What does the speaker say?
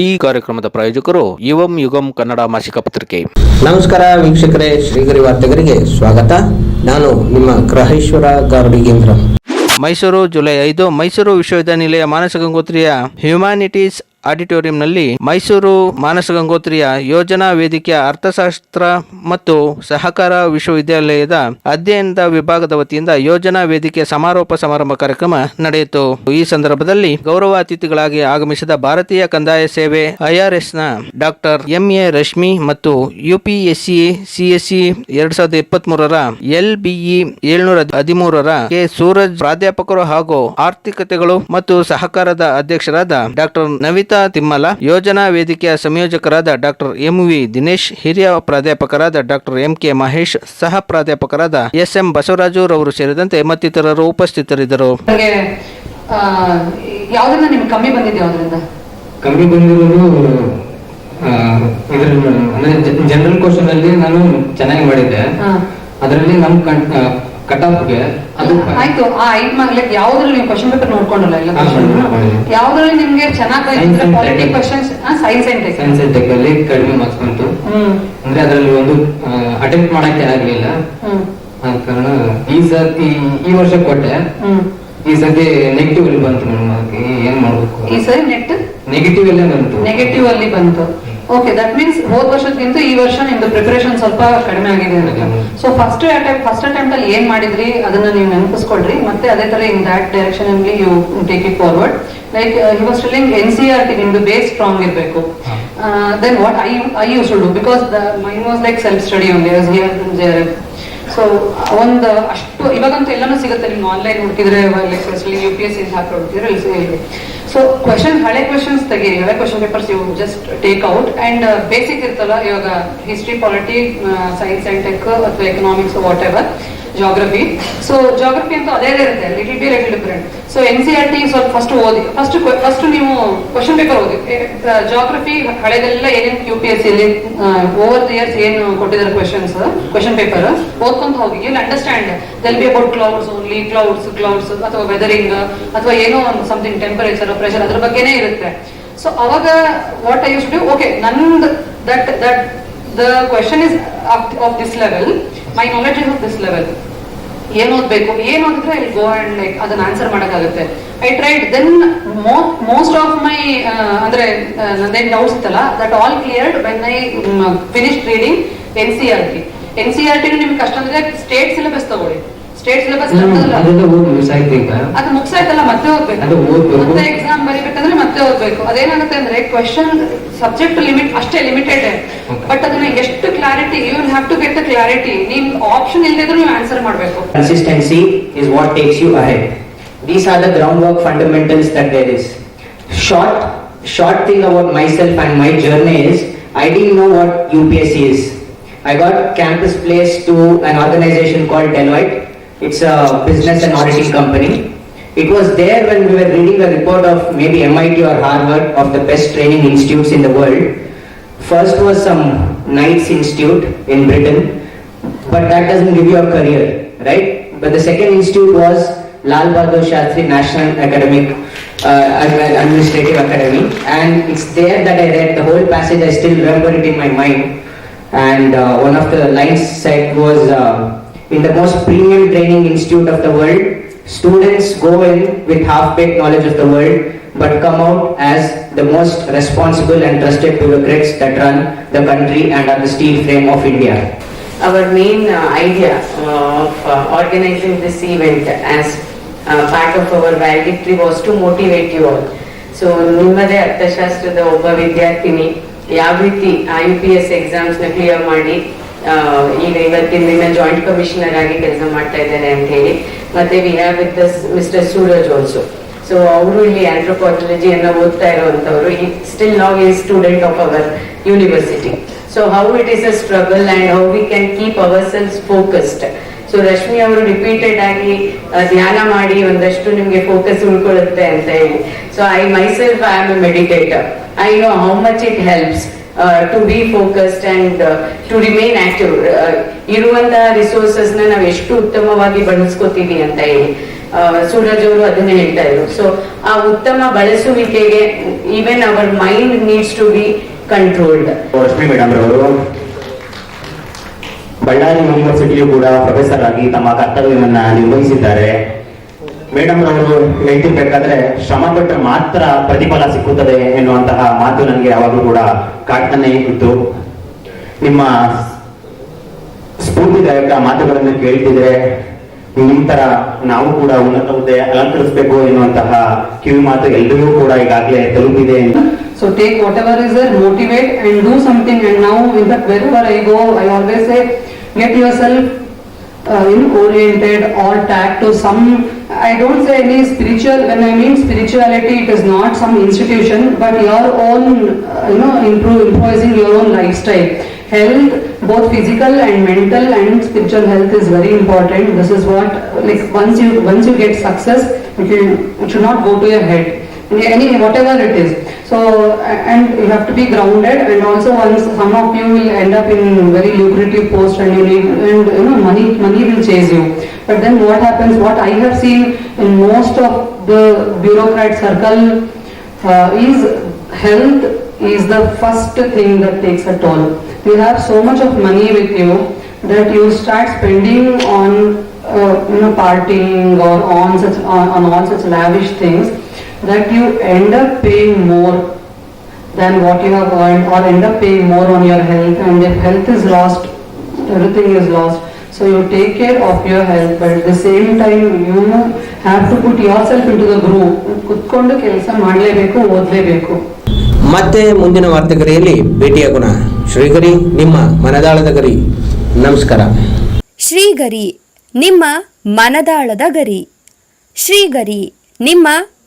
ಈ ಕಾರ್ಯಕ್ರಮದ ಪ್ರಾಯೋಜಕರು ಯುವಂ ಯುಗಂ ಕನ್ನಡ ಮಾಸಿಕ ಪತ್ರಿಕೆ. ನಮಸ್ಕಾರ ವೀಕ್ಷಕರೇ ಶ್ರೀಗರಿ ವಾರ್ತೆಗರಿಗೆ ಸ್ವಾಗತ. ನಾನು ನಿಮ್ಮ ಗ್ರಹೇಶ್ವರ ಗಾರ್ಡಿಗೇಂದ್ರ ಮೈಸೂರು ಜುಲೈ ಐದು ಮೈಸೂರು ವಿಶ್ವವಿದ್ಯಾನಿಲಯ ಮಾನಸ ಗಂಗೋತ್ರಿಯ ಹ್ಯುಮ್ಯಾನಿಟೀಸ್ ಆಡಿಟೋರಿಯಂನಲ್ಲಿ ಮೈಸೂರು ಮಾನಸ ಗಂಗೋತ್ರಿಯ ಯೋಜನಾ ವೇದಿಕೆಯ ಅರ್ಥಶಾಸ್ತ್ರ ಮತ್ತು ಸಹಕಾರ ವಿಶ್ವವಿದ್ಯಾಲಯದ ಅಧ್ಯಯನದ ವಿಭಾಗದ ವತಿಯಿಂದ ಯೋಜನಾ ವೇದಿಕೆ ಸಮಾರೋಪ ಸಮಾರಂಭ ಕಾರ್ಯಕ್ರಮ ನಡೆಯಿತು. ಈ ಸಂದರ್ಭದಲ್ಲಿ ಗೌರವ ಅತಿಥಿಗಳಾಗಿ ಆಗಮಿಸಿದ ಭಾರತೀಯ ಕಂದಾಯ ಸೇವೆ ಐಆರ್ಎಸ್ನ ಡಾಕ್ಟರ್ ಎಂ ಎ ರಶ್ಮಿ ಮತ್ತು ಯುಪಿಎಸ್ಸಿ ಸಿಎಸ್ಸಿ ಎರಡ್ ಸಾವಿರದ ಇಪ್ಪತ್ತ್ ಮೂರರ ಎಲ್ ಬಿಇ ಏಳ್ನೂರ ಹದಿಮೂರರ ಕೆ ಸೂರಜ್ ಪ್ರಾಧ್ಯಾಪಕರು ಹಾಗೂ ಆರ್ಥಿಕತೆಗಳು ಮತ್ತು ಸಹಕಾರದ ಅಧ್ಯಕ್ಷರಾದ ಡಾಕ್ಟರ್ ನವಿತಾ ತಿಮ್ಮಲ ಯೋಜನಾ ವೇದಿಕೆಯ ಸಂಯೋಜಕರಾದ ಡಾಕ್ಟರ್ ಎಂ ವಿ ದಿನೇಶ್ ಹಿರಿಯ ಪ್ರಾಧ್ಯಾಪಕರಾದ ಡಾಕ್ಟರ್ ಎಂ ಕೆ ಮಹೇಶ್ ಸಹ ಪ್ರಾಧ್ಯಾಪಕರಾದ ಎಸ್ ಎಂ ಬಸವರಾಜು ರವರು ಸೇರಿದಂತೆ ಮತ್ತಿತರರು ಉಪಸ್ಥಿತರಿದ್ದರು. ನಿಮ್ಗೆ ಕಮ್ಮಿ ಬಂದಿದೆ ಯಾವ್ದ್ರಿಂದ? ಕಮ್ಮಿ ಬಂದಿರೋದು ಇದ್ರ ಅಂದ್ರೆ ಜನರಲ್ ಕ್ವಶನ್ ಅಲ್ಲಿ ನಾನು ಚೆನ್ನಾಗಿ ಮಾಡಿದ್ದೆ. ಅದರಲ್ಲಿ ನಮ್ ಕಟ್ ಆಫ್ಗೆ ಅದು ಆಯ್ತು ಆ ಐದ್ ಮಾರ್ಕ್ಸ್ ಯಾವ್ದ್ರಲ್ಲಿ ನೀವು ಕ್ವಶನ್ ಪೇಪರ್ ನೋಡ್ಕೊಂಡಲ್ಲ ಎಲ್ಲ. ಯಾವ್ದ್ರಲ್ಲಿ ನಿಮ್ಗೆ ಚೆನ್ನಾಗಿ tech. Questions science and tech science tech ಅಲ್ಲಿ ಕಡಿಮೆ ಮಾರ್ಕ್ಸ್ ಬಂತು. ಅಂದ್ರೆ ಅದರಲ್ಲಿ ಒಂದು ಅಟೆಂಪ್ಟ್ ಮಾಡಕ್ಕೆ ಆಗ್ಲಿಲ್ಲ. ಆದ ಕಾರಣ ಈ ಸರ್ತಿ ಈ ವರ್ಷ ಕೊಟ್ಟೆ. ಈ ಸರ್ತಿ ನೆಗೆಟಿವ್ ಅಲ್ಲಿ ಬಂತು ಮೇಡಮ್ ಅದಕ್ಕೆ ಏನ್ ಮಾಡ್ಬೇಕು? ಈ ಸರಿ ನೆಟ್? ನೆಗೆಟಿವ್ ಅಲ್ಲೇ ಬಂತು. ನೆಗೆಟಿವ್ ಅಲ್ಲಿ ಬಂತು. ಓಕೆ ದಟ್ ಮೀನ್ಸ್ ಹೋದ ವರ್ಷಕ್ಕಿಂತ ಈ ವರ್ಷ ನಿಮ್ದು ಪ್ರಿಪರೇಷನ್ ಸ್ವಲ್ಪ ಕಡಿಮೆ ಆಗಿದೆ ಅಂತ. So first attempt first attempt ಅಲ್ಲಿ ಏನ್ ಮಾಡಿದ್ರಿ ಅದನ್ನ ನೀವು ನೆನಪಿಸ್ಕೊಳ್ರಿ. ಮತ್ತೆ ಅದೇ ತರ ಇನ್ ದಟ್ ಡೈರೆಕ್ಷನ್ ಅಲ್ಲಿ you take it forward like you was telling N C R T ನಿಮ್ದು ಬೇಸ್ ಸ್ಟ್ರಾಂಗ್ ಇರಬೇಕು. Then what I I you to do because the main was like self study here so ಒಂದು ಅಷ್ಟು ಇವಾಗಂತೂ ಎಲ್ಲಾನು ಸಿಗುತ್ತೆ ನಿಮ್ಗೆ online ಹುಡುಕಿದ್ರೆ U P S C ಹಾಕಿ ಹುಡುಕಿದ್ರೆ ಸೊ ಕ್ವಶನ್ ಹಳೆ? ಕ್ವಶನ್ಸ್ ತೆಗೀರಿ. ಹಳೆ question papers you just take out and basic ಇರ್ತಲ್ಲ, ಇವಾಗ history polity science and tech ಅಥವಾ economics whatever geography so geography ಅಂತೂ ಅದೇ ಇರುತ್ತೆ. Little be little different so N C R T ಸ್ವಲ್ಪ ಫಸ್ಟ್ ಓದಿ. ಫಸ್ಟ್ ಫಸ್ಟ್ ನೀವು ಕ್ವಶನ್ ಪೇಪರ್ ಓದಿ. ಜಾಗ್ರಫಿ ಹಳೆದೆಲ್ಲ ಏನೇನು U P S C over the years ಏನು ಕೊಟ್ಟಿದ್ದಾರೆ ಕ್ವಶನ್ಸ್ ಕ್ವಶನ್ ಪೇಪರ್ ಓದ್ಕೊಂತ ಹೋಗಿ. Understand they'll be about clouds only clouds clouds ಅಥವಾ ವೆದರಿಂಗ್ ಅಥವಾ ಏನೋ ಒಂದು ಸಮಥಿಂಗ್ ಟೆಂಪರೇಚರ್ ಪ್ರೆಷರ್ ಅದ್ರ ಬಗ್ಗೆನೇ ಇರುತ್ತೆ. ಸೊ ಅವಾಗ what I use to okay ನಂದು that that the question is of this level my knowledge is of this level ಏನ್ ಓದ್ಬೇಕು, ಏನ್ ಓದಿದ್ರೆ ಐ ಗೋ ಅಂಡ್ ಲೈಕ್ ಅದನ್ನ ಆನ್ಸರ್ ಮಾಡೋಕ್ಕಾಗುತ್ತೆ. I tried then most of my ಅಂದ್ರೆ ನಂದೇನ್ ಡೌಟ್ಸ್ ಇತ್ತಲ್ಲ that all cleared when I finish reading N C R T N C R T ನಿಮ್ಗೆ ಕಷ್ಟ ಅಂದ್ರೆ ಸ್ಟೇಟ್ ಸಿಲೆಬಸ್ ತಗೊಳ್ಳಿ. ಸ್ಟೇಟ್ ಸಿಲೆಬಸ್ ಅದೆಲ್ಲ ಓದಿ ಯೂಸ್ ಆಯ್ತು ಈಗ ಅದು ಮುಗ್ಸಾಯ್ತಲ್ಲ ಮತ್ತೆ ಓದ್ಬೇಕು ಅದು ಓದ್ಬೇಕು. ಮತ್ತೆ ಎಕ್ಸಾಮ್ ಬರೀಬೇಕಂದ್ರೆ ಮತ್ತೆ ಓದ್ಬೇಕು ಅದೇನಾಗುತ್ತೆ ಅಂದ್ರೆ ಕ್ವಶನ್ ಸಬ್ಜೆಕ್ಟ್ ಲಿಮಿಟ್ ಅಷ್ಟೇ ಲಿಮಿಟೆಡ್ Okay. ಬಟ್ ಅದನ್ನ ಎಷ್ಟು clarity you will have to get the clarity ನೀನ್ ಆಪ್ಷನ್ ಇಲ್ಲದಿದ್ರು ನೀವು ಆನ್ಸರ್ ಮಾಡಬೇಕು Consistency is what takes you ahead. These are the groundwork fundamentals that there is. Short, short thing about myself and my journey is I didn't know what UPSC is. I got campus placed to an organization called Deloitte. It's a business and auditing company. It was there when we were reading a report of maybe MIT or Harvard of the best training institutes in the world. First was some Knights Institute in Britain, but that doesn't give you a career, right? But the second institute was Lal Bahadur Shastri National Academic uh, Administrative Academy, and it's there that I read the whole passage. I still remember it in my mind. And uh, one of the lines said was, uh, "In the most premium training institute of the world, students go in with half-baked knowledge of the world, but come out as the most responsible and trusted bureaucrats that run the country and are the steel frame of India." our main uh, idea uh, of uh, organizing this event as uh, part of our validictory was to motivate you all. So ನಿಮ್ಮದೇ ಅರ್ಥಶಾಸ್ತ್ರದ ಒಬ್ಬ ವಿದ್ಯಾರ್ಥಿನಿ ಯಾವ ರೀತಿ I U P S ಎಕ್ಸಾಮ್ಸ್ನ clear ಮಾಡಿ ಆ, ಈಗ ಇವತ್ತಿನ ದಿನ ಜಾಯಿಂಟ್ ಕಮಿಷನರ್ ಆಗಿ ಕೆಲಸ ಮಾಡ್ತಾ ಇದ್ದಾನೆ ಅಂತ ಹೇಳಿ. ಮತ್ತೆ we have with mister Suraj also so ಅವರು ಇಲ್ಲಿ ಆಂಥ್ರೋಪಾಲಜಿ ಅನ್ನ ಓದ್ತಾ ಇರುವಂತವರು. ಸ್ಟಿಲ್ ನಾವ್ ಈ student of our university so how it is a struggle and how we can keep our selves focused so Rashmi ಅವರು ರಿಪೀಟೆಡ್ ಆಗಿ ಧ್ಯಾನ ಮಾಡಿ ಒಂದಷ್ಟು ನಿಮ್ಗೆ ಫೋಕಸ್ ಉಳ್ಕೊಳ್ಳುತ್ತೆ ಅಂತ ಹೇಳಿ. So I myself I am a meditator I know how much it helps to be focused and to remain active ಇರುವಂತಹ ರಿಸೋರ್ಸಸ್ನ ನಾವು ಎಷ್ಟು ಉತ್ತಮವಾಗಿ ಬಳಸ್ಕೋತೀವಿ ಅಂತ ಹೇಳಿ. ಸೂರಜ್ ಅವರು ಅದನ್ನ ಹೇಳ್ತಾ ಇದ್ರು. ಸೊ ಆ ಉತ್ತಮ ಬಳಸುವಿಕೆಗೆ even our mind needs to be controlled Lakshmi ಅವರು ಬಳ್ಳಾರಿ ಯೂನಿವರ್ಸಿಟಿಯು ಕೂಡ ಪ್ರೊಫೆಸರ್ ಆಗಿ ತಮ್ಮ ಕರ್ತವ್ಯವನ್ನ ನಿರ್ವಹಿಸಿದ್ದಾರೆ. ಮೇಡಮ್ ಅವರು ಹೇಳ್ತಿರ್ಬೇಕಾದ್ರೆ ಶ್ರಮ ಪಟ್ಟರೆ ಮಾತ್ರ ಪ್ರತಿಫಲ ಸಿಕ್ಕುತ್ತದೆ ಎನ್ನುವಂತಹ ಮಾತು ನನಗೆ ಯಾವಾಗಲೂ ಕೂಡ ಕಾಡ್ತಾನೆ ಇತ್ತು. ನಿಮ್ಮ ಸ್ಫೂರ್ತಿದಾಯಕ ಮಾತುಗಳನ್ನು ಕೇಳ್ತಿದ್ರೆ ನಿಮ್ಮ ತರ ನಾವು ಕೂಡ ಉನ್ನತ ಹುದ್ದೆ ಅಲಂಕರಿಸಬೇಕು ಎನ್ನುವಂತಹ ಕಿವಿ ಮಾತು ಎಲ್ರಿಗೂ ಕೂಡ ಈಗಾಗಲೇ ತಲುಪಿದೆ ಎಂದು take what whatever is motivate and do something and ನಾವು in that where I go I always say, get yourself uh, you know, oriented or tagged to some. I don't say any spiritual. When I mean spirituality, it is not some institution, but your own, uh, you know, improve, improvising your own lifestyle. Health, both physical and mental and spiritual health is very important. This is what, like, once you once you get success, it, will, it should not go to your head any whatever it is so and you have to be grounded and also once some of you will end up in very lucrative post and you need and you know money money will chase you. But then what happens what i have seen in most of the bureaucrat circle uh, is health is the first thing that takes a toll. You have so much of money with you that you start spending on uh, you know partying or on such on, on all such lavish things that you end up paying more than what you have earned or end up paying more on your health and if health is lost everything is lost so you take care of your health but at the same time you have to put yourself into the group ಕುತ್ಕೊಂಡು ಕೆಲಸ ಮಾಡಲೇಬೇಕು ಓದಲೇಬೇಕು ಮತ್ತೆ ಮುಂದಿನ ವಾರ್ತೆಗರಿಯಲ್ಲಿ ಭೇಟಿಯಾಗೋಣ ಶ್ರೀಗರಿ ನಿಮ್ಮ ಮನದಾಳದ ಗರಿ ನಮಸ್ಕಾರ ಶ್ರೀಗರಿ ನಿಮ್ಮ ಮನದಾಳದ ಗರಿ ಶ್ರೀಗರಿ ನಿಮ್ಮ